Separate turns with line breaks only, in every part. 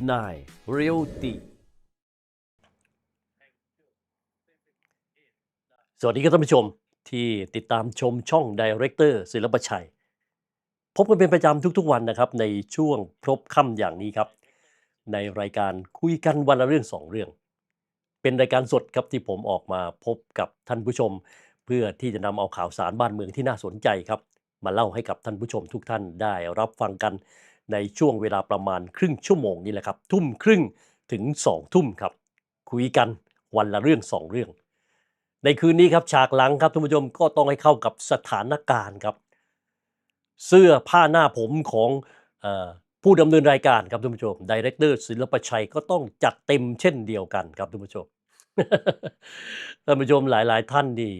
789 Realty สวัสดีครับท่านผู้ชมที่ติดตามชมช่อง Director ศิลปชัย พบกันเป็นประจำทุกๆวันนะครับ ในช่วงพบค่ำอย่างนี้ครับ ในรายการคุยกันวันละเรื่องสองเรื่อง เป็นรายการสดครับที่ผมออกมาพบกับท่านผู้ชม เพื่อที่จะนำเอาข่าวสารบ้านเมืองที่น่าสนใจครับ มาเล่าให้กับท่านผู้ชมทุกท่านได้รับฟังกัน ในช่วงเวลาประมาณครึ่งชั่วโมงนี้แหละครับ ทุ่มครึ่งถึงสองทุ่มครับ คุยกันวันละเรื่องสองเรื่อง ในคืนนี้ครับฉากหลังครับท่านผู้ชมก็ต้องให้เข้ากับสถานการณ์ครับ เสื้อผ้าหน้าผมของออผู้ดำเนินรายการครับท่านผู้ชมดีเรคเตอร์ศิลปชัยก็ต้องจัดเต็มเช่นเดียวกันครับท่านผู้ชมท่านผู้ชมหลาย ๆ ท่านนี่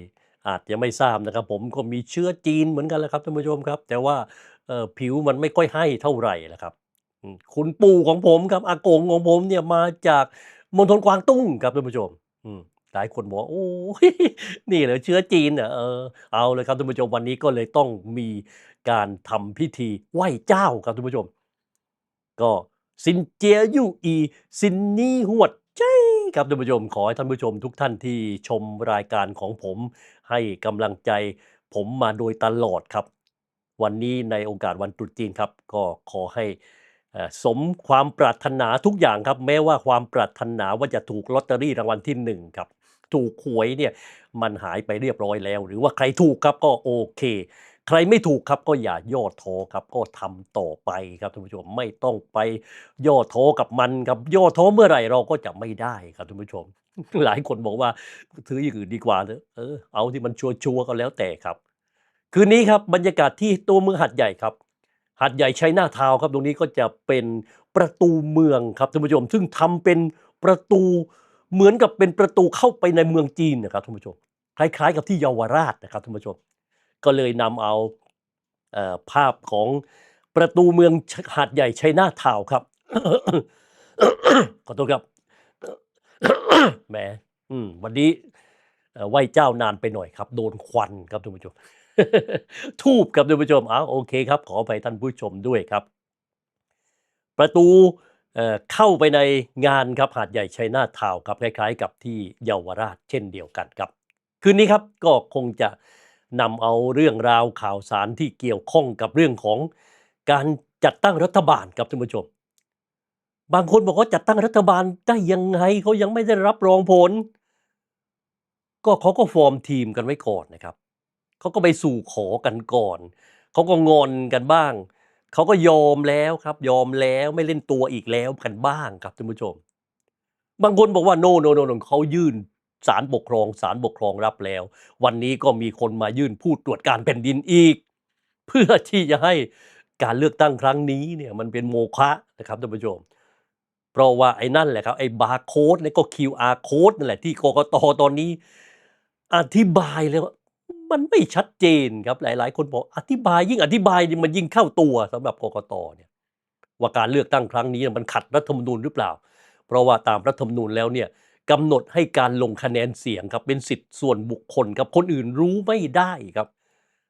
อาจจะไม่ทราบนะครับ ผมก็มีเชื้อจีนเหมือนกันแหละครับท่านผู้ชมครับ แต่ว่า ผิวมันไม่ค่อยให้เท่าไหร่นะครับ คุณปู่ของผมครับอากงของผมเนี่ยมาจากมณฑลกวางตุ้งครับท่านผู้ชมหลายคนบอกโอ้นี่เหรอเชื้อจีนเอเออเอาเลยครับท่านผู้ชมวันนี้ก็เลยต้องมีการทำพิธีไหว้เจ้าครับท่านผู้ชม ก็ซินเจียยู่อีซินนี่หวดใจครับท่านผู้ชม ขอให้ท่านผู้ชมทุกท่านที่ชมรายการของผม ให้กำลังใจผมมาโดยตลอดครับ วันนี้ในโอกาสวันตรุษจีนครับ ก็ขอให้สมความปรารถนาทุกอย่างครับ แม้ว่าความปรารถนาว่าจะถูกลอตเตอรี่รางวัลที่หนึ่งครับ ถูกหวยเนี่ยมันหายไปเรียบร้อยแล้ว หรือว่าใครถูกครับก็โอเค ใครไม่ถูกครับก็อย่าย่อท้อครับก็ทำต่อไปครับท่านผู้ชมไม่ต้องไปย่อท้อกับมันครับย่อท้อเมื่อไหร่เราก็จะไม่ได้ครับท่านผู้ชม หลายคนบอกว่าซื้ออย่างอื่นดีกว่าเถอะเออเอาที่มันชัวร์ๆก็แล้วแต่ครับ คืนนี้ครับบรรยากาศที่ตัวเมืองหัดใหญ่ครับหัดใหญ่ชัยนาทาวนครับตรงนี้ก็จะเป็นประตูเมืองครับท่านผู้ชม ซึ่งทำเป็นประตูเหมือนกับเป็นประตูเข้าไปในเมืองจีนนะครับท่านผู้ชมคล้ายๆ กับที่เยาวราชนะครับท่านผู้ชม ก็เลยนำเอาเอ่อภาพของประตูเมืองหาดใหญ่ชัยนาทาวครับขอโทษครับแหมอืมวันนี้ไหว้เจ้านานไปหน่อยครับ โดนควันครับท่านผู้ชม ทูบครับท่านผู้ชมอ้าวโอเคครับ ขอไปท่านผู้ชมด้วยครับ ประตูเเข้าไปในงานครับหาดใหญ่ชัยนาทาวครับคล้ายๆ กับที่เยาวราชเช่นเดียวกันครับ คืนนี้ครับก็คงจะนำเอาเรื่องราวข่าวสารที่เกี่ยวข้องกับเรื่องของการจัดตั้งรัฐบาลครับท่านผู้ชม บางคนบอกว่าจัดตั้งรัฐบาลได้ยังไงเขายังไม่ได้รับรองผล ก็เขาก็ฟอร์มทีมกันไว้ก่อนนะครับ เขาก็ไปสู่ขอกันก่อน เขาก็งอนกันบ้าง เขาก็ยอมแล้วครับ ยอมแล้วไม่เล่นตัวอีกแล้วกันบ้างครับท่านผู้ชม บางคนบอกว่าโนโนโนโนเขายื่นสารปกครองสารปกครองรับแล้ว วันนี้ก็มีคนมายื่นผู้ตรวจการแผ่นดินอีก เพื่อที่จะให้การเลือกตั้งครั้งนี้เนี่ยมันเป็นโมฆะนะครับท่านผู้ชม เพราะว่าไอ้นั่นแหละครับไอ้บาร์โค้ดแล้วก็ QR โค้ดนั่นแหละที่กกตตอนนี้ อธิบายเลยว่า มันไม่ชัดเจนครับหลาย ๆ คนบอกอธิบายยิ่งอธิบายนี่มันยิ่งเข้าตัวสำหรับกกตเนี่ยว่าการเลือกตั้งครั้งนี้มันขัดรัฐธรรมนูญหรือเปล่า เพราะว่าตามรัฐธรรมนูญแล้วเนี่ยกำหนดให้การลงคะแนนเสียงครับเป็นสิทธิ์ส่วนบุคคลครับคนอื่นรู้ไม่ได้ครับ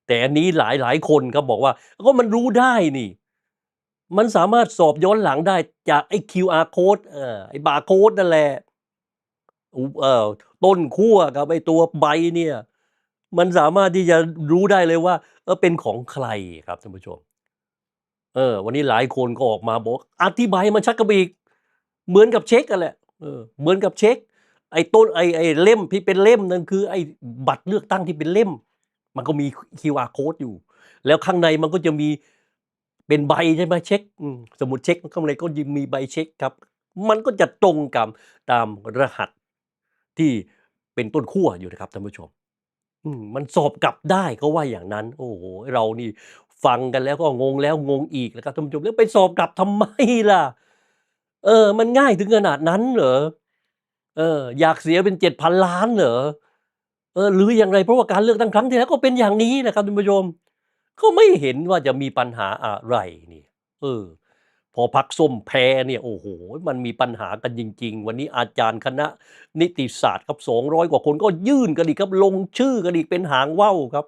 แต่อันนี้หลายหลายๆคนครับบอกว่าก็มันรู้ได้นี่ มันสามารถสอบย้อนหลังได้จากไอ้ QR code เออไอ้บาร์โค้ดนั่นแหละเอ่อต้นขั้วกับไอ้ตัวใบเนี่ย มันสามารถที่จะรู้ได้เลยว่าเออเป็นของใครครับท่านผู้ชม เออ วันนี้หลายคนก็ออกมาบอก อธิบายมันชัดกระบีกเหมือนกับเช็คกันแหละเออเหมือนกับเช็ค ไอ้ต้นไอ้ไอ้เล่มที่เป็นเล่มนั่นคือ ไอ้บัตรเลือกตั้งที่เป็นเล่ม มันก็มี QR code อยู่ แล้วข้างในมันก็จะมีเป็นใบใช่ไหมเช็คสมุดเช็คข้างในก็ยังมีใบเช็คครับ มันก็จะตรงกับตามรหัสที่เป็นต้นขั้วอยู่นะครับท่านผู้ชม อืม มันสอบกลับได้เขาว่าอย่างนั้น โอ้โหเรานี่ฟังกันแล้วก็งงแล้วงงอีกนะครับท่านผู้ชม แล้วไปสอบกลับทำไมล่ะ เออ มันง่ายถึงขนาดนั้นเหรอ เออ อยากเสียเป็นเจ็ดพันล้านเหรอ เออ หรืออย่างไร เพราะว่าการเลือกตั้งครั้งที่แล้วก็เป็นอย่างนี้นะครับท่านผู้ชม ก็ไม่เห็นว่าจะมีปัญหาอะไรนี่ เออ พอพักส้มแพ้เนี่ยโอ้โหมันมีปัญหากันจริง ๆ วันนี้อาจารย์คณะนิติศาสตร์ครับสองร้อยกว่าคนก็ยื่นกันอีกครับลงชื่อกันอีกเป็นหางว่าวครับ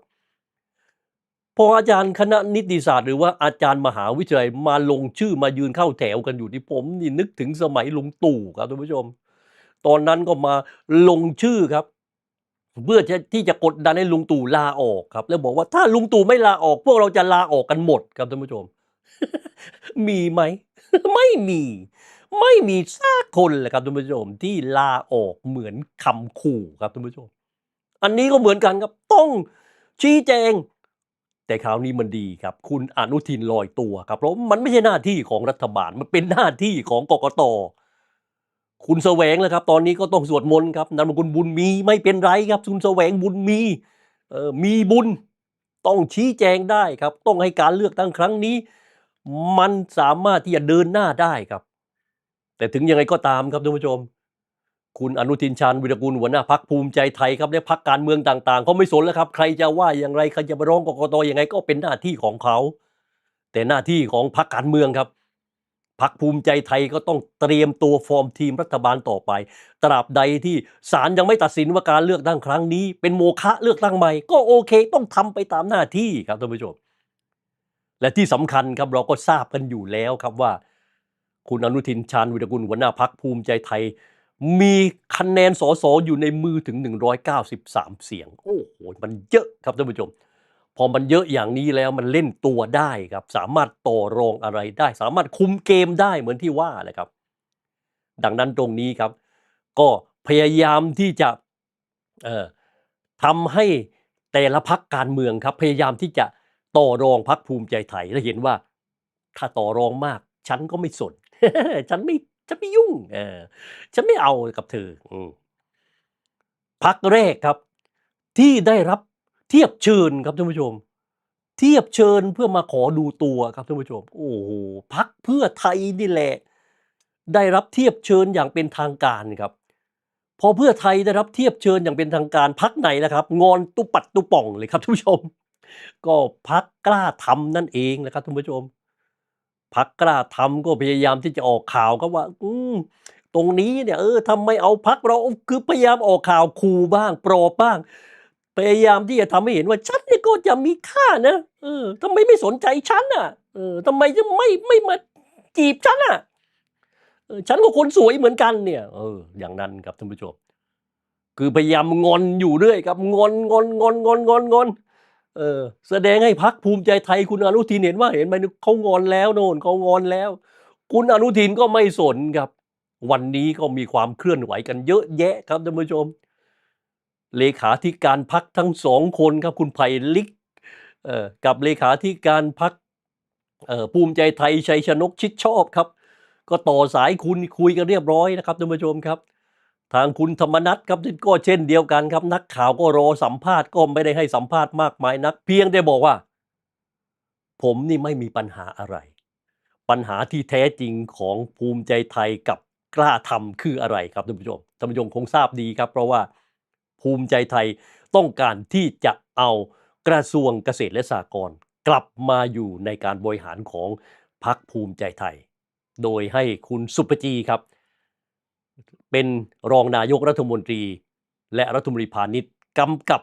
พออาจารย์คณะนิติศาสตร์หรือว่าอาจารย์มหาวิทยาลัยมาลงชื่อมายืนเข้าแถวกันอยู่ที่ผมนี่นึกถึงสมัยลุงตู่ครับท่านผู้ชม ตอนนั้นก็มาลงชื่อครับ เพื่อที่จะกดดันให้ลุงตู่ลาออกครับ แล้วบอกว่าถ้าลุงตู่ไม่ลาออก พวกเราจะลาออกกันหมดครับท่านผู้ชม มีไหม ไม่มี ไม่มีสักคนเลยครับท่านผู้ชมที่ลาออกเหมือนคำขู่ครับท่านผู้ชม อันนี้ก็เหมือนกันครับต้องชี้แจง แต่คราวนี้มันดีครับ คุณอนุทินลอยตัวครับเพราะมันไม่ใช่หน้าที่ของรัฐบาลมันเป็นหน้าที่ของกกตคุณแสวงแล้วครับ ตอนนี้ก็ต้องสวดมนต์ครับนามสกุลบุญมีไม่เป็นไรครับ คุณแสวงบุญมีเออมีบุญ ต้องชี้แจงได้ครับ ต้องให้การเลือกตั้งครั้งนี้ มันสามารถที่จะเดินหน้าได้ครับ แต่ถึงยังไงก็ตามครับท่านผู้ชม คุณอนุทินชาญวิรกูลหัวหน้าพักภูมิใจไทยครับและพักการเมืองต่างๆเขาไม่สนแล้วครับ ใครจะว่าอย่างไรใครจะมาร้องกกตอยังไงก็เป็นหน้าที่ของเขา แต่หน้าที่ของพักการเมืองครับพักภูมิใจไทยก็ต้องเตรียมตัวฟอร์มทีมรัฐบาลต่อไป ตราบใดที่ศาลยังไม่ตัดสินว่าการเลือกตั้งครั้งนี้ เป็นโมฆะเลือกตั้งใหม่ ก็โอเค ต้องทำไปตามหน้าที่ครับท่านผู้ชม และที่สำคัญครับเราก็ทราบกันอยู่แล้วครับว่า คุณอนุทินชาญวิรกุลหัวหน้าพักภูมิใจไทย มีคะแนนสสอยู่ในมือถึง 193 เสียง โอ้โหมันเยอะครับท่านผู้ชม พอมันเยอะอย่างนี้แล้วมันเล่นตัวได้ครับ สามารถต่อรองอะไรได้ สามารถคุมเกมได้เหมือนที่ว่าแหละครับ ดังนั้นตรงนี้ครับ ก็พยายามที่จะเอ่อทำให้แต่ละพักการเมืองครับ พยายามที่จะ ต่อรองพักภูมิใจไทยและเห็นว่า ถ้าต่อรองมาก ฉันก็ไม่สน ฉันไม่ฉันไม่ยุ่งเออฉันไม่เอากับเธอพักแรกครับ ที่ได้รับเทียบเชิญครับท่านผู้ชม เทียบเชิญเพื่อมาขอดูตัวครับท่านผู้ชม โอ้โหพักเพื่อไทยนี่แหละ ได้รับเทียบเชิญอย่างเป็นทางการครับพอเพื่อไทยได้รับเทียบเชิญอย่างเป็นทางการพักไหนนะครับ งอนตุปัดตุป่องเลยครับท่านผู้ชม ก็พักกล้าทำนั่นเองนะครับท่านผู้ชมพักกล้าทำก็พยายามที่จะออกข่าวก็ว่า อืมตรงนี้เนี่ยเออทำไมเอาพักเราคือพยายามออกข่าวขู่บ้างปลอบบ้าง พยายามที่จะทำให้เห็นว่าฉันเนี่ยก็จะมีค่านะเออทำไมไม่สนใจฉันอะ เออทำไมจะไม่ไม่มาจีบฉันอะฉันก็คนสวยเหมือนกันเนี่ย เออ อย่างนั้นครับท่านผู้ชม คือพยายามงอนอยู่เรื่อยครับ งอนงอนงอนงอนงอนงอน เออ แสดงให้พักภูมิใจไทยคุณอนุทินเห็นว่าเห็นไหมเขางอนแล้วโน่นเขางอนแล้ว คุณอนุทินก็ไม่สนครับ วันนี้ก็มีความเคลื่อนไหวกันเยอะแยะครับท่านผู้ชม เลขาธิการพักทั้งสองคนครับคุณไผ่ลิกเอ่อกับเลขาธิการพักเอ่อภูมิใจไทยชัยชนกชิดชอบครับ ก็ต่อสายคุณคุยกันเรียบร้อยนะครับท่านผู้ชมครับ ทางคุณธรรมนัทครับก็เช่นเดียวกันครับนักข่าวก็รอสัมภาษณ์ก็ไม่ได้ให้สัมภาษณ์มากมายนัก เพียงได้บอกว่า ผมนี่ไม่มีปัญหาอะไร ปัญหาที่แท้จริงของภูมิใจไทยกับกล้าทำคืออะไรครับท่านผู้ชมท่านผู้ชมคงทราบดีครับ เพราะว่าภูมิใจไทยต้องการที่จะเอากระทรวงเกษตรและสหกรณ์กลับมาอยู่ในการบริหารของพรรคภูมิใจไทย โดยให้คุณสุปจีครับ เป็นรองนายกรัฐมนตรี และรัฐมนตรีพาณิชย์กำกับ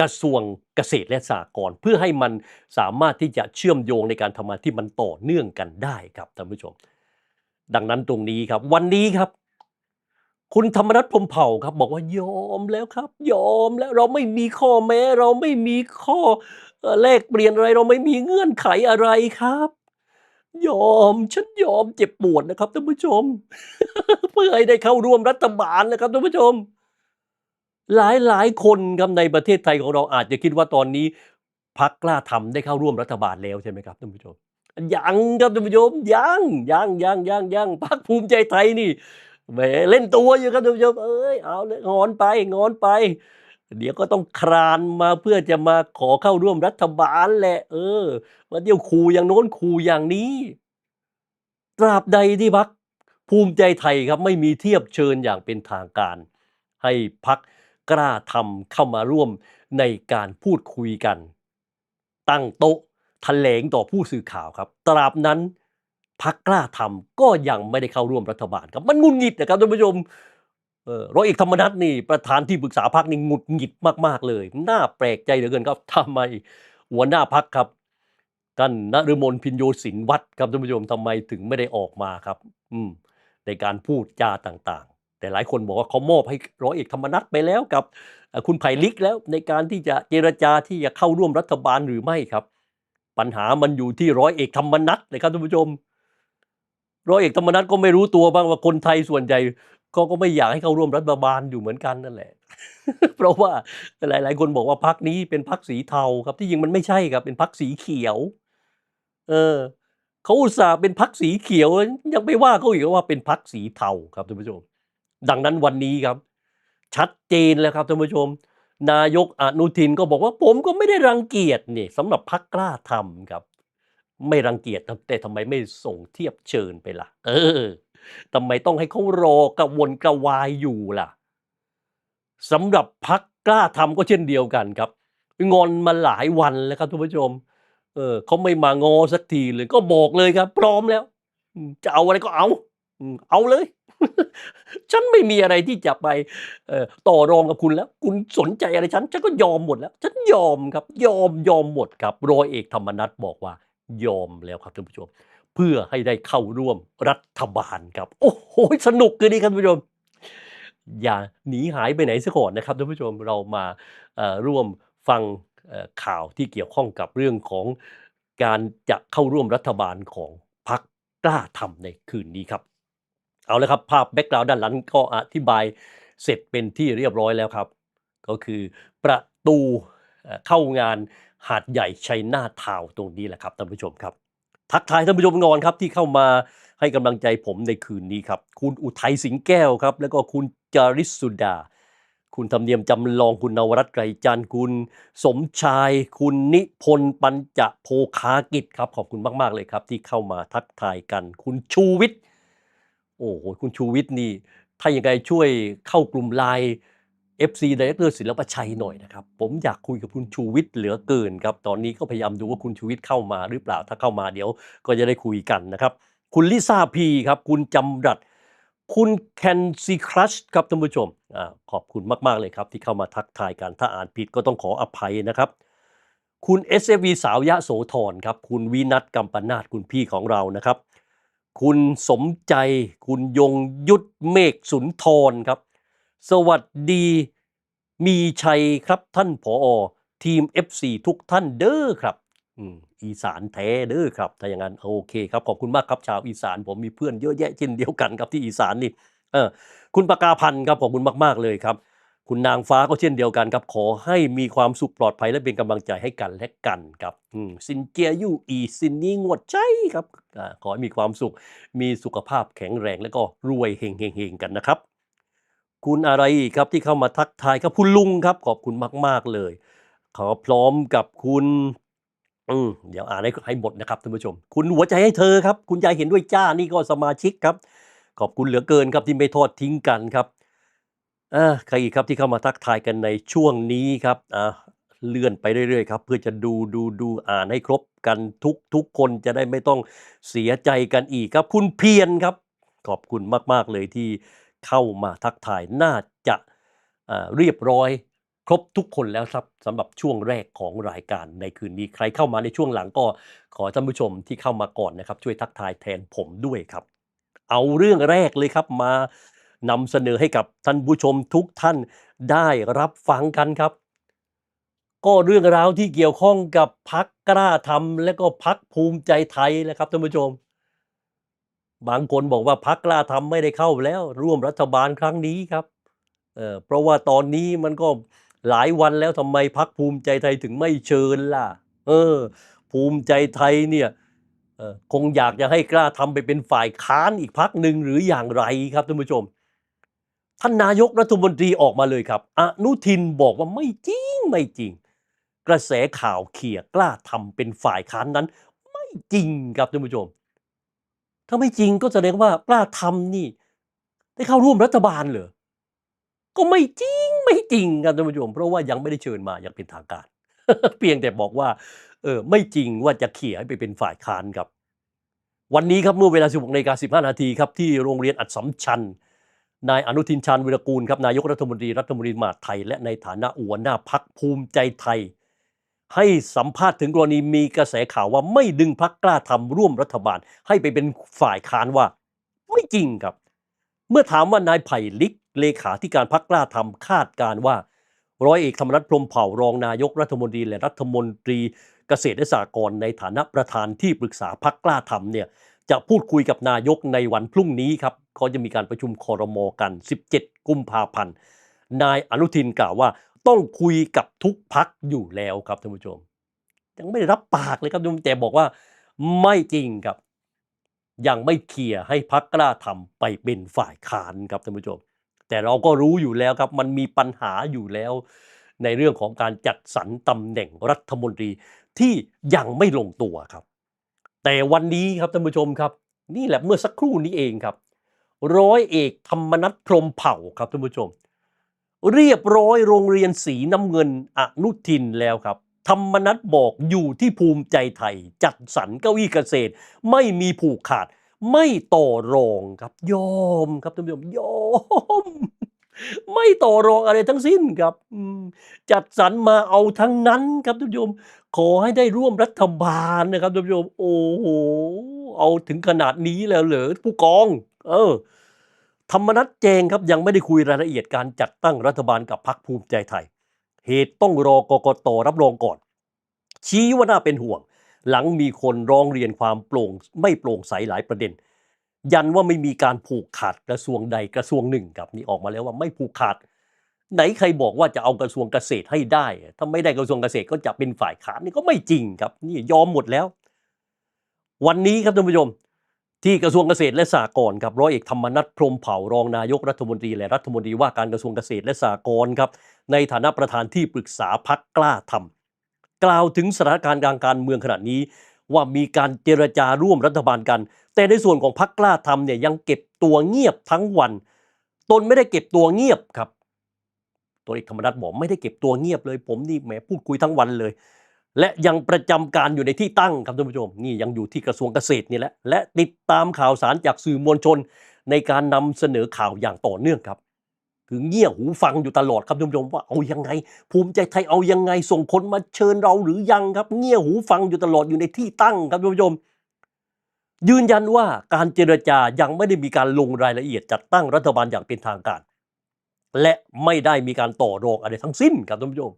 กระทรวงเกษตรและสหกรณ์เพื่อให้มันสามารถที่จะเชื่อมโยงในการทำงานที่มันต่อเนื่องกันได้ครับท่านผู้ชม ดังนั้นตรงนี้ครับ วันนี้ครับ คุณธรรมนัฐพรมเผ่าครับ บอกว่ายอมแล้วครับ ยอมแล้วเราไม่มีข้อแม้ เราไม่มีข้อเอ่อแลกเปลี่ยนอะไร เราไม่มีเงื่อนไขอะไรครับ ยอม ฉันยอมเจ็บปวดนะครับท่านผู้ชม เพื่อให้ได้เข้าร่วมรัฐบาลนะครับท่านผู้ชม หลายๆคนครับในประเทศไทยของเราอาจจะคิดว่าตอนนี้พรรคกล้าทำได้เข้าร่วมรัฐบาลแล้วใช่ไหมครับท่านผู้ชมยังครับท่านผู้ชมยังยังยังยังยังพรรคภูมิใจไทยนี่แหมเล่นตัวอยู่ครับท่านผู้ชมเอ๊ยเอาเลยงอนไปงอนไป เดี๋ยวก็ต้องคลานมาเพื่อจะมาขอเข้าร่วมรัฐบาลแหละ เออมาเดี๋ยวขู่อย่างโน้นขู่อย่างนี้ ตราบใดที่พรรคภูมิใจไทยครับไม่มีเทียบเชิญอย่างเป็นทางการ ให้พรรคกล้าทำเข้ามาร่วมในการพูดคุยกัน ตั้งโต๊ะแถลงต่อผู้สื่อข่าวครับ ตราบนั้นพรรคกล้าทำก็ยังไม่ได้เข้าร่วมรัฐบาลครับ มันงุดหงิดนะครับท่านผู้ชม ร้อยเอกธรรมนัฐนี่ประธานที่ปรึกษาพรรคนี่หงุดหงิดมากๆเลยน่าแปลกใจเหลือเกินครับทำไมหัวหน้าพรรครับท่านนฤมลพินโยสินวัตรครับท่านผู้ชมทำไมถึงไม่ได้ออกมาครับ อืมในการพูดจาต่างๆ แต่หลายคนบอกว่าเขามอบให้ร้อยเอกธรรมนัฐไปแล้วกับ คุณไผ่ลิกแล้วในการที่จะเจรจาที่จะเข้าร่วมรัฐบาลหรือไม่ครับ ปัญหามันอยู่ที่ร้อยเอกธรรมนัฐเลยครับท่านผู้ชมร้อยเอกธรรมนัฐก็ไม่รู้ตัวบ้างว่าคนไทยส่วนใหญ่ ก็ก็ไม่อยากให้เข้าร่วมรัฐบาลอยู่เหมือนกันนั่นแหละ เพราะว่าหลาย ๆ คนบอกว่าพรรคนี้เป็นพรรคสีเทาครับ ที่จริงมันไม่ใช่ครับ เป็นพรรคสีเขียว เออเขาอุตส่าห์เป็นพรรคสีเขียว ยังไม่ว่าเขาอีกว่าเป็นพรรคสีเทาครับท่านผู้ชม ดังนั้นวันนี้ครับ ชัดเจนแล้วครับท่านผู้ชม นายกอนุทินก็บอกว่าผมก็ไม่ได้รังเกียจนี่สำหรับพรรคกล้าทำครับ ไม่รังเกียจแต่ทำไมไม่ส่งเทียบเชิญไปล่ะ เออ ทำไมต้องให้เขารอกระวนกระวายอยู่ล่ะสำหรับพรรคกล้าทำก็เช่นเดียวกันครับ งอนมาหลายวันแล้วครับท่านผู้ชม เออเขาไม่มางอสักทีเลยก็บอกเลยครับ พร้อมแล้ว จะเอาอะไรก็เอาเอาเลย ฉันไม่มีอะไรที่จะไปเออต่อรองกับคุณแล้ว คุณสนใจอะไรฉัน ฉันก็ยอมหมดแล้ว ฉันยอมครับ ยอมยอมหมดครับรอยเอกธรรมนัฐบอกว่า ยอมแล้วครับท่านผู้ชม เพื่อให้ได้เข้าร่วมรัฐบาลครับ โอ้โห สนุกเลยนี่ครับท่านผู้ชม อย่าหนีหายไปไหนซะก่อนนะครับท่านผู้ชมเรามาร่วมฟังข่าวที่เกี่ยวข้องกับเรื่องของการจะเข้าร่วมรัฐบาลของพรรคกล้าทำในคืนนี้ครับ เอาเลยครับ ภาพแบ็กกราวด์ด้านหลังก็อธิบายเสร็จเป็นที่เรียบร้อยแล้วครับ ก็คือประตูเข้างานหาดใหญ่ชัยนาทาวตรงนี้แหละครับท่านผู้ชมครับ ทักทายท่านผู้ชมงอนครับที่เข้ามาให้กำลังใจผมในคืนนี้ครับ คุณอุทัยสิงแก้วครับ แล้วก็คุณจาริสสุดา คุณธรรมเนียมจำลองคุณนวรัตน์ไกรจันทร์คุณสมชาย คุณนิพนธ์ปัญจโพคากิจครับ ขอบคุณมาก ๆ เลยครับ ที่เข้ามาทักทายกัน คุณชูวิทย์โอ้โหคุณชูวิทย์นี่ ถ้าอย่างไรช่วยเข้ากลุ่มไลน์ FC Director ศิลปชัยหน่อยนะครับ ผมอยากคุยกับคุณชูวิทย์เหลือเกินครับ ตอนนี้ก็พยายามดูว่าคุณชูวิทย์เข้ามาหรือเปล่าถ้าเข้ามาเดี๋ยวก็จะได้คุยกันนะครับ คุณลิซ่าพีครับ คุณจำรัด คุณแคนซีครัชครับท่านผู้ชมอขอบคุณมาก ๆ เลยครับ ที่เข้ามาทักทายกันถ้าอ่านผิดก็ต้องขออภัยนะครับ คุณ SFV สาวยะโสธรครับ คุณวินัทกัมปนาตคุณพี่ของเรานะครับ คุณสมใจ คุณยงยุทธเมฆสุนทรครับ สวัสดี มีชัยครับท่านผอทีม FC ทุกท่านเด้อครับอีสานแท้เด้อครับ ถ้าอย่างนั้นโอเคครับ ขอบคุณมากครับชาวอีสาน ผมมีเพื่อนเยอะแยะเช่นเดียวกันครับที่อีสานนี่เออคุณปากาพันธ์ครับขอบคุณมากๆเลยครับคุณนางฟ้าก็เช่นเดียวกันครับ ขอให้มีความสุขปลอดภัยและเป็นกำลังใจให้กันและกันครับอืมซินเจียยู่อีซินนี้งวดใจครับขอให้มีความสุข มีสุขภาพแข็งแรงแล้วก็รวยเฮงเฮงเฮงๆกันนะครับ คุณอะไรครับที่เข้ามาทักทายครับคุณลุงครับขอบคุณมาก ๆเลย ขอพร้อมกับคุณอืมเดี๋ยวอ่านให้ให้หมดนะครับท่านผู้ชม คุณหัวใจให้เธอครับ คุณยายเห็นด้วยจ้านี่ก็สมาชิกครับ ขอบคุณเหลือเกินครับที่ไม่ทอดทิ้งกันครับอ่าใครอีกครับที่เข้ามาทักทายกันในช่วงนี้ครับอ่าเลื่อนไปเรื่อยๆครับ เพื่อจะดูดูดูอ่านให้ครบกันทุกทุกคนจะได้ไม่ต้องเสียใจกันอีกครับ คุณเพียรครับ ขอบคุณมาก ๆเลยที่ เข้ามาทักทายน่าจะเรียบร้อยครบทุกคนแล้วครับสำหรับช่วงแรกของรายการในคืนนี้ใครเข้ามาในช่วงหลังก็ขอท่านผู้ชมที่เข้ามาก่อนนะครับ ช่วยทักทายแทนผมด้วยครับ เอาเรื่องแรกเลยครับมานำเสนอให้กับท่านผู้ชมทุกท่านได้รับฟังกันครับ ก็เรื่องราวที่เกี่ยวข้องกับพักกล้าทำและก็พักภูมิใจไทยแหละครับท่านผู้ชม บางคนบอกว่าพักกล้าทำไม่ได้เข้าแล้ว ร่วมรัฐบาลครั้งนี้ครับเออเพราะว่าตอนนี้มันก็หลายวันแล้วทำไมพักภูมิใจไทยถึงไม่เชิญล่ะ เออ ภูมิใจไทยเนี่ยคงอยากจะให้กล้าทำไปเป็นฝ่ายค้านอีกพักหนึ่งหรืออย่างไรครับท่านผู้ชม ท่านนายกรัฐมนตรีออกมาเลยครับ อนุทินบอกว่าไม่จริงไม่จริง กระแสข่าวเขี่ยกล้าทำเป็นฝ่ายค้านนั้น ไม่จริงครับท่านผู้ชม ถ้าไม่จริงก็แสดงว่ากล้าทำนี่ ได้เข้าร่วมรัฐบาลเหรอ ก็ไม่จริงไม่จริงครับท่านผู้ชมเพราะว่ายังไม่ได้เชิญมาอย่างเป็นทางการ เพียงแต่บอกว่าเออไม่จริงว่าจะเขี่ยให้ไปเป็นฝ่ายค้านครับ วันนี้ครับเมื่อเวลา 16นาฬิกา15 นาทีครับที่โรงเรียนอัดสำชัญนายอนุทินชาญวิรกูลครับนายกรัฐมนตรีรัฐมนตรีมหาไทย และในฐานะหัวหน้าพักภูมิใจไทย ให้สัมภาษณ์ถึงกรณีมีกระแสข่าวว่าไม่ดึงพักกล้าทำร่วมรัฐบาล ให้ไปเป็นฝ่ายค้านว่า ไม่จริงครับ เมื่อถามว่านายไผ่ลิกเลขาธิการพักกล้าทำคาดการว่า ร้อยเอกธรรมนัฐพรมเผ่ารองนายกรัฐมนตรีและรัฐมนตรีเกษตรและสหกรณ์ในฐานะประธานที่ปรึกษาพักกล้าทำเนี่ยจะพูดคุยกับนายกในวันพรุ่งนี้ครับเขาจะมีการประชุมคอรมอกัน 17 กุมภาพันธ์นายอนุทินกล่าวว่า ต้องคุยกับทุกพักอยู่แล้วครับท่านผู้ชม ยังไม่ได้รับปากเลยครับท่านผู้ชมแต่บอกว่าไม่จริงครับ ยังไม่เคลียร์ให้พักกล้าทำไปเป็นฝ่ายค้านครับท่านผู้ชม แต่เราก็รู้อยู่แล้วครับ มันมีปัญหาอยู่แล้ว ในเรื่องของการจัดสรรตำแหน่งรัฐมนตรีที่ยังไม่ลงตัวครับ แต่วันนี้ครับท่านผู้ชมครับ นี่แหละเมื่อสักครู่นี้เองครับ ร้อยเอกธรรมนัฐพรมเผ่าครับท่านผู้ชม เรียบร้อยโรงเรียนสีน้ำเงินอนุทินแล้วครับ ธรรมนัฐบอกอยู่ที่ภูมิใจไทย จัดสรรเก้าอี้เกษตร ไม่มีผูกขาด ไม่ต่อรองครับ ยอมครับท่านผู้ชมยอม ไม่ต่อรองอะไรทั้งสิ้นครับ จัดสรรมาเอาทั้งนั้นครับท่านผู้ชมขอให้ได้ร่วมรัฐบาลนะครับท่านผู้ชมโอ้โหเอาถึงขนาดนี้แล้วเหรอผู้กอง เออ ธรรมนัฐแจงครับยังไม่ได้คุยรายละเอียดการจัดตั้งรัฐบาลกับพรรคภูมิใจไทย เหตุต้องรอกกตรับรองก่อน ชี้ว่าน่าเป็นห่วง หลังมีคนร้องเรียนความโปร่งไม่โปร่งใสหลายประเด็น ยันว่าไม่มีการผูกขาดกระทรวงใดกระทรวงหนึ่งครับนี่ออกมาแล้วว่าไม่ผูกขาด ไหนใครบอกว่าจะเอากระทรวงเกษตรให้ได้ ถ้าไม่ได้กระทรวงเกษตรก็จะเป็นฝ่ายค้านนี่ก็ไม่จริงครับนี่ยอมหมดแล้ว วันนี้ครับท่านผู้ชม ที่กระทรวงเกษตรและสหกรณ์ครับร้อยเอกธรรมนัฐพรมเผ่ารองนายกรัฐมนตรีและรัฐมนตรีว่าการกระทรวงเกษตรและสหกรณ์ครับในฐานะประธานที่ปรึกษาพักกล้าทำกล่าวถึงสถานการณ์ทางการเมืองขณะนี้ ว่ามีการเจรจาร่วมรัฐบาลกัน แต่ในส่วนของพักกล้าทำเนี่ยยังเก็บตัวเงียบทั้งวัน ตนไม่ได้เก็บตัวเงียบครับตัวเอกธรรมนัฐบอกไม่ได้เก็บตัวเงียบเลย ผมนี่แหมพูดคุยทั้งวันเลย และยังประจำการอยู่ในที่ตั้งครับท่านผู้ชมนี่ยังอยู่ที่กระทรวงเกษตรนี่แหละและติดตามข่าวสารจากสื่อมวลชน ในการนำเสนอข่าวอย่างต่อเนื่องครับคือเงี่ยหูฟังอยู่ตลอดครับท่านผู้ชมว่าเอายังไง ภูมิใจไทยเอายังไงส่งคนมาเชิญเราหรือยังครับเงี่ยหูฟังอยู่ตลอดอยู่ในที่ตั้งครับท่านผู้ชม ยืนยันว่าการเจรจายังไม่ได้มีการลงรายละเอียดจัดตั้งรัฐบาลอย่างเป็นทางการ และไม่ได้มีการต่อรองอะไรทั้งสิ้นครับท่านผู้ชม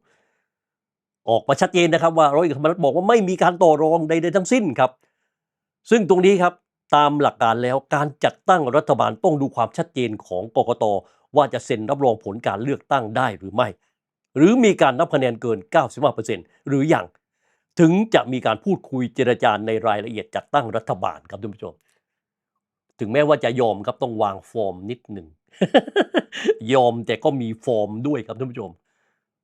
ออกมาชัดเจนนะครับว่าร้อยเอกธรรมนัฐบอกว่าไม่มีการต่อรองใดๆทั้งสิ้นครับ ซึ่งตรงนี้ครับตามหลักการแล้วการจัดตั้งรัฐบาลต้องดูความชัดเจนของกกตว่าจะเซ็นรับรองผลการเลือกตั้งได้หรือไม่ หรือมีการนับคะแนนเกิน 95%หรืออย่างถึงจะมีการพูดคุยเจรจาในรายละเอียดจัดตั้งรัฐบาลครับท่านผู้ชม ถึงแม้ว่าจะยอมครับต้องวางฟอร์มนิดหนึ่งยอมแต่ก็มีฟอร์มด้วยครับท่านผู้ชม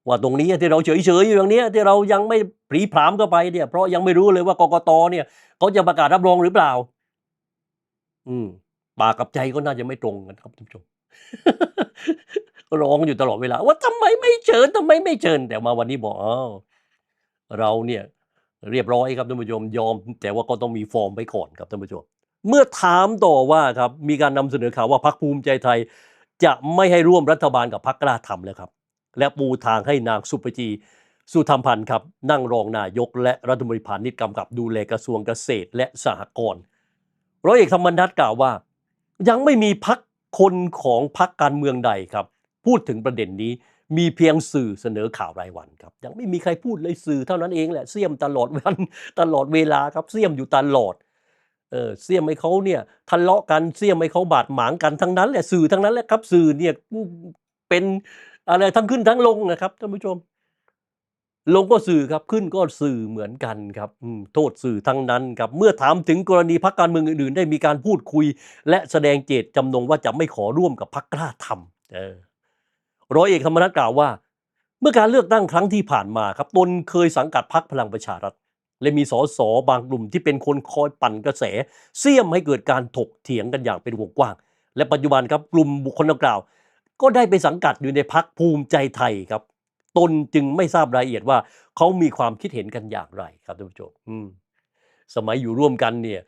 ว่าตรงนี้ที่เราเฉยๆอยู่อย่างนี้ที่เรายังไม่ปรีพรามเข้าไปเนี่ย เพราะยังไม่รู้เลยว่ากกตเนี่ยเขาจะประกาศรับรองหรือเปล่า อืมปากกับใจก็น่าจะไม่ตรงกันครับท่านผู้ชมร้องอยู่ตลอดเวลา ว่าทำไมไม่เชิญทำไมไม่เชิญ แต่มาวันนี้บอกอ้าวเราเนี่ย เรียบร้อยครับท่านผู้ชมยอม แต่ว่าก็ต้องมีฟอร์มไว้ก่อนครับท่านผู้ชมเมื่อถามต่อว่าครับ มีการนำเสนอข่าวว่าพรรคภูมิใจไทย จะไม่ให้ร่วมรัฐบาลกับพรรคกล้าทำแล้วครับ และปูทางให้นางสุปจีสุธรรมพันธ์ครับนั่งรองนายกและรัฐมนตรีพาณิชย์กำกับดูแลกระทรวงเกษตรและสหกรณ์ร้อยเอกธรรมนัฐกล่าวว่า ยังไม่มีพักคนของพักการเมืองใดครับ พูดถึงประเด็นนี้มีเพียงสื่อเสนอข่าวรายวันครับ ยังไม่มีใครพูดเลยสื่อเท่านั้นเองแหละเสี่ยมตลอดวันตลอดเวลาครับเสี่ยมอยู่ตลอดเออเสี่ยมให้เขาเนี่ยทะเลาะกันเสี่ยมให้เขาบาดหมางกันทั้งนั้นแหละสื่อทั้งนั้นแหละครับสื่อเนี่ยเป็น อะไรทั้งขึ้นทั้งลงนะครับท่านผู้ชม ลงก็สื่อครับขึ้นก็สื่อเหมือนกันครับโทษสื่อทั้งนั้นครับเมื่อถามถึงกรณีพักการเมืองอื่นๆ ได้มีการพูดคุย และแสดงเจตจำนงว่าจะไม่ขอร่วมกับพักกล้าทำออร้อยเอกธรรมนัฐกล่าวว่า เมื่อการเลือกตั้งครั้งที่ผ่านมาครับตนเคยสังกัดพักพลังประชารัฐและมีสสบางกลุ่มที่เป็นคนคอยปั่นกระแสเสี่ยมให้เกิดการถกเถียงกันอย่างเป็นวงกว้าง และปัจจุบันครับกลุ่มบุคคลดังกล่าว ก็ได้ไปสังกัดอยู่ในพักภูมิใจไทยครับ ตนจึงไม่ทราบรายละเอียดว่าเขามีความคิดเห็นกันอย่างไรครับท่านผู้ชมสมัยอยู่ร่วมกันเนี่ย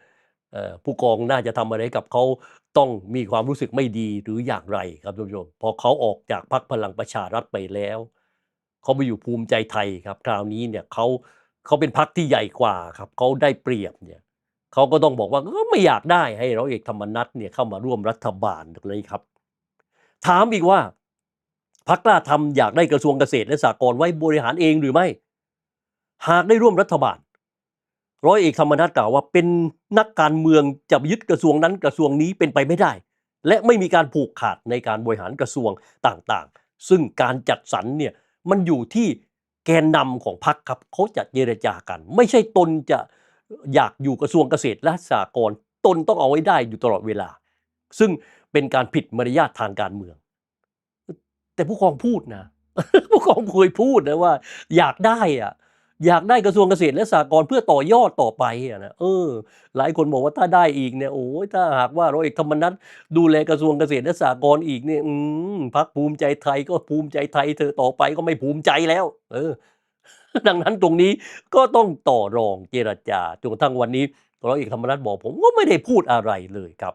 ผู้กองน่าจะทำอะไรกับเขาต้องมีความรู้สึกไม่ดีหรืออย่างไรครับท่านผู้ชมพอเขาออกจากพักพลังประชารัฐไปแล้วเขาไปอยู่ภูมิใจไทยครับคราวนี้เนี่ยเขาเขาเป็นพักที่ใหญ่กว่าครับเขาได้เปรียบเนี่ยเขาก็ต้องบอกว่าก็ไม่อยากได้ให้เราเอกธรรมนัฐเนี่ยเข้ามาร่วมรัฐบาลเลยครับ ถามอีกว่าพักกล้าทำอยากได้กระทรวงเกษตรและสหกรณ์ไว้บริหารเองหรือไม่ หากได้ร่วมรัฐบาล ร้อยเอกธรรมนัฐกล่าวว่าเป็นนักการเมืองจะยึดกระทรวงนั้นกระทรวงนี้เป็นไปไม่ได้ และไม่มีการผูกขาดในการบริหารกระทรวงต่างๆ ซึ่งการจัดสรรเนี่ยมันอยู่ที่แกนนำของพรรคครับเขาจะเจรจากัน ไม่ใช่ตนจะอยากอยู่กระทรวงเกษตรและสหกรณ์ตนต้องเอาไว้ได้อยู่ตลอดเวลา ซึ่ง เป็นการผิดมารยาททางการเมือง แต่ผู้กองพูดนะ ผู้กองเคยพูดนะว่า อยากได้อะอยากได้กระทรวงเกษตรและสหกรณ์เพื่อต่อยอดต่อไปอะนะเออ หลายคนบอกว่าถ้าได้อีกเนี่ยโอ้ยถ้าหากว่าร้อยเอกธรรมนัฐดูแลกระทรวงเกษตรและสหกรณ์อีกเนี่ยอืมพักภูมิใจไทยก็ภูมิใจไทยเธอต่อไปก็ไม่ภูมิใจแล้ว เออ ดังนั้นตรงนี้ก็ต้องต่อรองเจรจาจนกระทั่งวันนี้ร้อยเอกธรรมนัฐบอกผมก็ไม่ได้พูดอะไรเลยครับ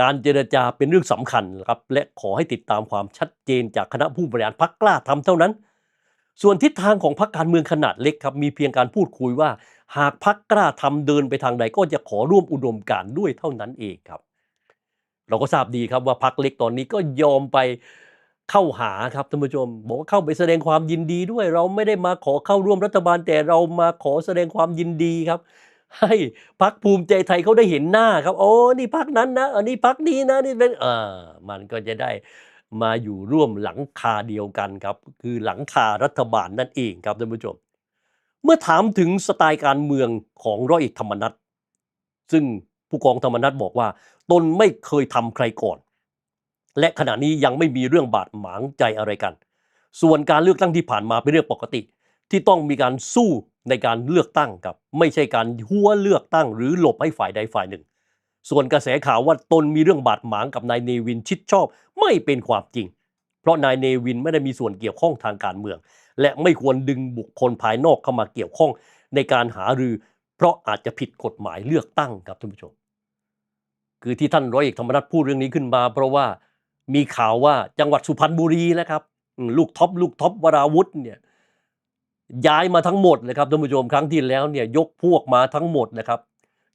การเจรจาเป็นเรื่องสำคัญครับและขอให้ติดตามความชัดเจนจากคณะผู้บริหารพักกล้าทำเท่านั้น ส่วนทิศทางของพักการเมืองขนาดเล็กครับมีเพียงการพูดคุยว่า หากพักกล้าทำเดินไปทางใดก็จะขอร่วมอุดมการด้วยเท่านั้นเองครับ เราก็ทราบดีครับว่าพักเล็กตอนนี้ก็ยอมไปเข้าหาครับท่านผู้ชม บอกว่าเข้าไปแสดงความยินดีด้วย เราไม่ได้มาขอเข้าร่วมรัฐบาลแต่เรามาขอแสดงความยินดีครับ ให้พักภูมิใจไทยเขาได้เห็นหน้าครับ โอ้นี่พักนั้นนะอันนี้พักนี้นะนี่เป็นอ่ามันก็จะได้มาอยู่ร่วมหลังคาเดียวกันครับ คือหลังคารัฐบาลนั่นเองครับท่านผู้ชม เมื่อถามถึงสไตล์การเมืองของร้อยเอกธรรมนัฐซึ่งผู้กองธรรมนัฐบอกว่า ตนไม่เคยทำใครก่อน และขณะนี้ยังไม่มีเรื่องบาดหมางใจอะไรกัน ส่วนการเลือกตั้งที่ผ่านมาเป็นเรื่องปกติ ที่ต้องมีการสู้ ในการเลือกตั้งครับ ไม่ใช่การหัวเลือกตั้ง หรือหลบให้ฝ่ายใดฝ่ายหนึ่ง ส่วนกระแสข่าวว่าตนมีเรื่องบาดหมางกับนายเนวินชิดชอบ ไม่เป็นความจริง เพราะนายเนวินไม่ได้มีส่วนเกี่ยวข้องทางการเมือง และไม่ควรดึงบุคคลภายนอกเข้ามาเกี่ยวข้องในการหารือ เพราะอาจจะผิดกฎหมายเลือกตั้งครับท่านผู้ชม คือที่ท่านร้อยเอกธรรมนัฐพูดเรื่องนี้ขึ้นมา เพราะว่ามีข่าวว่าจังหวัดสุพรรณบุรีนะครับ ลูกท็อปลูกท็อปวราวุธเนี่ย ย้ายมาทั้งหมดเลยครับท่านผู้ชมครั้งที่แล้วเนี่ยยกพวกมาทั้งหมดนะครับ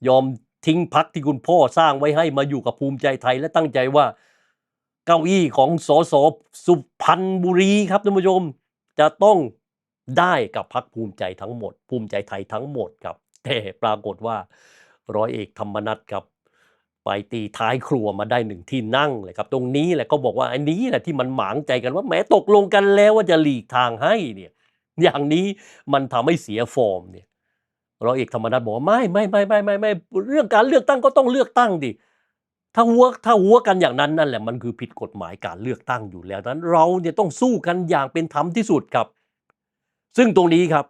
ยอมทิ้งพักที่คุณพ่อสร้างไว้ให้มาอยู่กับภูมิใจไทยและตั้งใจว่าเก้าอี้ของสสสุพรรณบุรีครับท่านผู้ชมจะต้องได้กับพักภูมิใจทั้งหมด ภูมิใจไทยทั้งหมดครับ แต่ปรากฏว่าร้อยเอกธรรมนัฐครับ ไปตีท้ายครัวมาได้หนึ่งที่นั่งเลยครับ ตรงนี้แหละก็บอกว่าอันนี้แหละที่มันหมางใจกันว่าแหม้ตกลงกันแล้วว่าจะหลีกทางให้เนี่ย อย่างนี้มันทำให้เสียฟอร์มเนี่ยร้อยเอกธรรมนัฐบอกว่าไม่ไม่ไม่ไม่ไม่ไม่เรื่องการเลือกตั้งก็ต้องเลือกตั้งดิถ้าหัวถ้าหัวกันอย่างนั้นนั่นแหละมันคือผิดกฎหมายการเลือกตั้งอยู่แล้วดังนั้นเราเนี่ยต้องสู้กันอย่างเป็นธรรมที่สุดครับ ซึ่งตรงนี้ครับ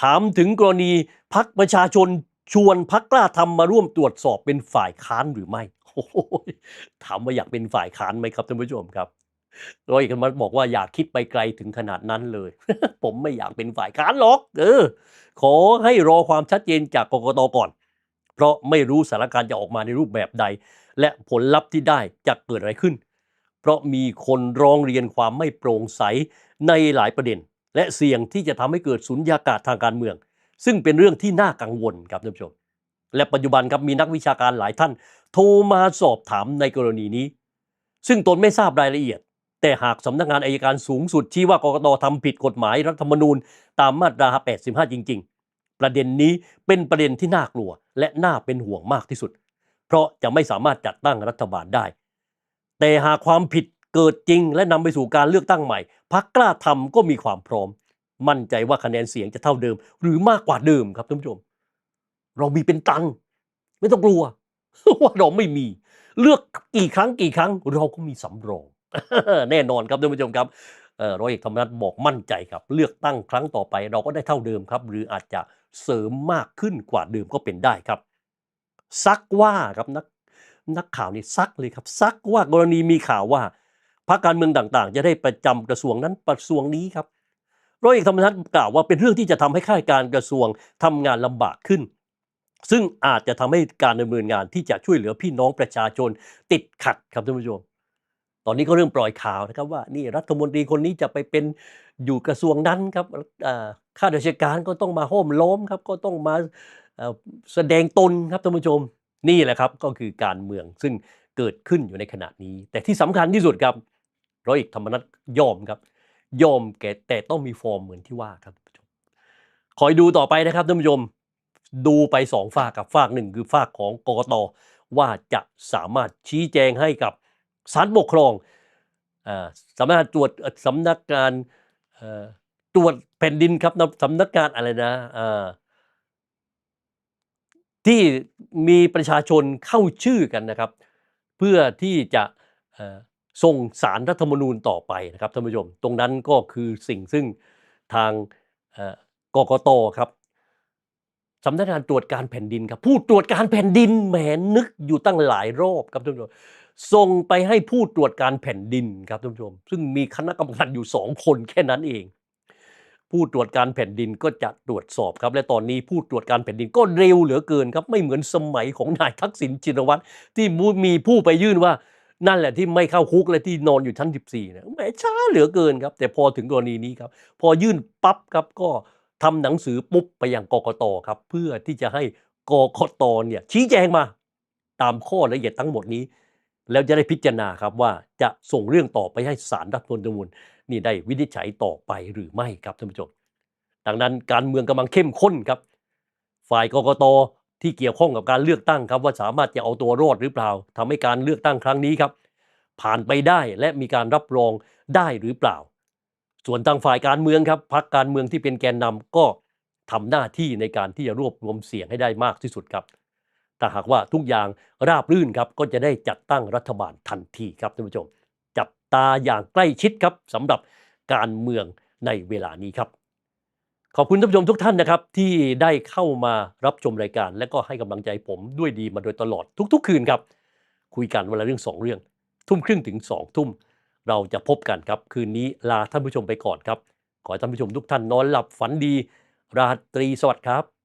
ถามถึงกรณีพักประชาชนชวนพักกล้าทำมาร่วมตรวจสอบเป็นฝ่ายค้านหรือไม่โอ้โหถามว่าอยากเป็นฝ่ายค้านไหมครับท่านผู้ชมครับ ร้อยเอกธรรมนัฐบอกว่าอยากคิดไปไกลถึงขนาดนั้นเลย ผมไม่อยากเป็นฝ่ายค้านหรอก เออ ขอให้รอความชัดเจนจากกกตก่อน เพราะไม่รู้สถานการณ์จะออกมาในรูปแบบใด และผลลัพธ์ที่ได้จะเกิดอะไรขึ้น เพราะมีคนร้องเรียนความไม่โปร่งใสในหลายประเด็น และเสี่ยงที่จะทำให้เกิดสุญญากาศทางการเมือง ซึ่งเป็นเรื่องที่น่ากังวลครับท่านผู้ชมและปัจจุบันครับมีนักวิชาการหลายท่าน โทรมาสอบถามในกรณีนี้ ซึ่งตนไม่ทราบรายละเอียด แต่หากสำนักงานอายการสูงสุดชี้ว่ากกตทำผิดกฎหมายรัฐธรรมนูญ ตามมาตรา 85 จริง ๆ ประเด็นนี้เป็นประเด็นที่น่ากลัว และน่าเป็นห่วงมากที่สุด เพราะจะไม่สามารถจัดตั้งรัฐบาลได้ แต่หากความผิดเกิดจริง และนำไปสู่การเลือกตั้งใหม่พักกล้าทำก็มีความพร้อม มั่นใจว่าคะแนนเสียงจะเท่าเดิม หรือมากกว่าเดิมครับท่านผู้ชม เรามีเป็นตันไม่ต้องกลัวว่าเราไม่มี เลือกกี่ครั้งกี่ครั้งเราก็มีสำรอง แน่นอนครับท่านผู้ชมครับร้อยเอกธรรมนัฐบอกมั่นใจครับ เลือกตั้งครั้งต่อไปเราก็ได้เท่าเดิมครับ หรืออาจจะเสริมมากขึ้นกว่าเดิมก็เป็นได้ครับ ซักว่าครับนักนักข่าวนี่ซักเลยครับ ซักว่ากรณีมีข่าวว่าพรรคการเมืองต่างๆ จะได้ประจำกระทรวงนั้นกระทรวงนี้ครับร้อยเอกธรรมนัฐกล่าวว่าเป็นเรื่องที่จะทำให้ข้าราชการกระทรวงทำงานลำบากขึ้น ซึ่งอาจจะทำให้การดำเนินงานที่จะช่วยเหลือพี่น้องประชาชนติดขัดครับท่านผู้ชม ตอนนี้ก็เริ่มปล่อยข่าวนะครับว่านี่รัฐมนตรีคนนี้จะไปเป็นอยู่กระทรวงนั้นครับข้าราชการก็ต้องมาห้อมล้อมครับก็ต้องมาแสดงตนครับท่านผู้ชมนี่แหละครับก็คือการเมืองซึ่งเกิดขึ้นอยู่ในขณะนี้ แต่ที่สำคัญที่สุดครับร้อยเอกธรรมนัฐยอมครับ ยอมแก่แต่ต้องมีฟอร์มเหมือนที่ว่าครับท่านผู้ชมคอยดูต่อไปนะครับท่านผู้ชมดูไปสองฝากกับฝากหนึ่งคือฝากของกกตว่าจะสามารถชี้แจงให้กับ ศาลปกครองอสำนักงานตรวจสำนักงานตรวจแผ่นดินครับสำนักงานอะไรนะที่มีประชาชนเข้าชื่อกันนะครับ เพื่อที่จะส่งสารรัฐธรรมนูญต่อไปนะครับท่านผู้ชมตรงนั้นก็คือสิ่งซึ่งทางกกตครับสำนักงานตรวจการแผ่นดินครับ ผู้ตรวจการแผ่นดินแหมนึกอยู่ตั้งหลายรอบครับท่านผู้ชม ส่งไปให้ผู้ตรวจการแผ่นดินครับท่านผู้ชม ซึ่งมีคณะกรรมการอยู่สองคนแค่นั้นเอง ผู้ตรวจการแผ่นดินก็จะตรวจสอบครับ และตอนนี้ผู้ตรวจการแผ่นดินก็เร็วเหลือเกินครับ ไม่เหมือนสมัยของนายทักษิณชินวัตรที่มีผู้ไปยื่นว่านั่นแหละที่ไม่เข้าคุกและที่นอนอยู่ชั้น 14นี่ยแหมช้าเหลือเกินครับ แต่พอถึงกรณีนี้ครับ พอยื่นปั๊บครับก็ทำหนังสือปุ๊บไปยังกกตครับ เพื่อที่จะให้กกตเนี่ยชี้แจงมา ตามข้อละเอียดทั้งหมดนี้ แล้วจะได้พิจารณาครับว่าจะส่งเรื่องต่อไปให้ศาลรัฐธรรมนูญนี่ได้วินิจฉัยต่อไปหรือไม่ครับท่านผู้ชมดังนั้นการเมืองกำลังเข้มข้นครับ ฝ่ายกกตที่เกี่ยวข้องกับการเลือกตั้งครับ ว่าสามารถจะเอาตัวรอดหรือเปล่าทำให้การเลือกตั้งครั้งนี้ครับ ผ่านไปได้และมีการรับรองได้หรือเปล่า ส่วนทางฝ่ายการเมืองครับพรรคการเมืองที่เป็นแกนนำก็ทำหน้าที่ในการที่จะรวบรวมเสียงให้ได้มากที่สุดครับ ถ้าหากว่าทุกอย่างราบรื่นครับก็จะได้จัดตั้งรัฐบาลทันทีครับท่านผู้ชม จับตาอย่างใกล้ชิดครับสำหรับการเมืองในเวลานี้ครับ ขอบคุณท่านผู้ชมทุกท่านนะครับ ที่ได้เข้ามารับชมรายการ และก็ให้กำลังใจผมด้วยดีมาโดยตลอดทุก ๆ คืนครับ คุยกันวันละเรื่องสองเรื่อง ทุ่มครึ่งถึงสองทุ่ม เราจะพบกันครับ คืนนี้ลาท่านผู้ชมไปก่อนครับ ขอให้ท่านผู้ชมทุกท่านนอนหลับฝันดี ราตรีสวัสดิ์ครับ